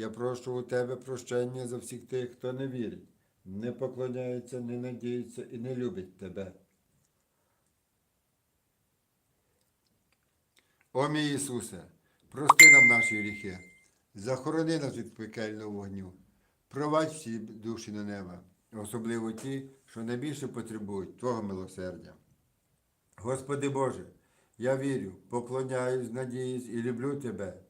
Я прошу у Тебе прощення за всіх тих, хто не вірить, не поклоняється, не надіється і не любить Тебе. О мій Ісусе, прости нам наші гріхи, захорони нас від пекельного вогню, провадь всі душі на неба, особливо ті, що найбільше потребують Твого милосердя. Господи Боже, я вірю, поклоняюсь, надіюсь і люблю Тебе.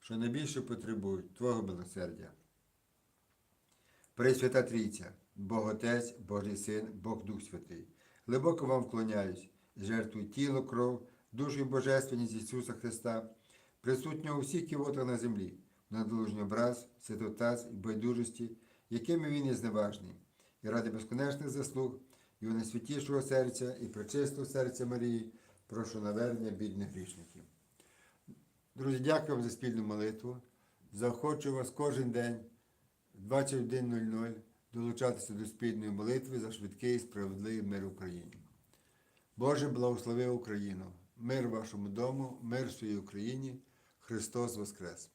що найбільше потребують Твого милосердя. Пресвята Трійця, Бог Отець, Божий Син, Бог Дух Святий. Глибоко вам вклоняюсь, жертвую тіло, кров, душу і божественність Ісуса Христа, присутнього у всіх ківотах на землі, на долужній образ, святотаз і байдужості, якими він є зневажний, і ради безконечних заслуг Його найсвятішого серця і пречистого серця Марії, прошу навернення бідних грішників. Друзі, дякую вам за спільну молитву. Заохочу вас кожен день в 21.00 долучатися до спільної молитви за швидкий і справедливий мир Україні. Боже, благослови Україну, мир вашому дому, мир своїй Україні, Христос Воскрес!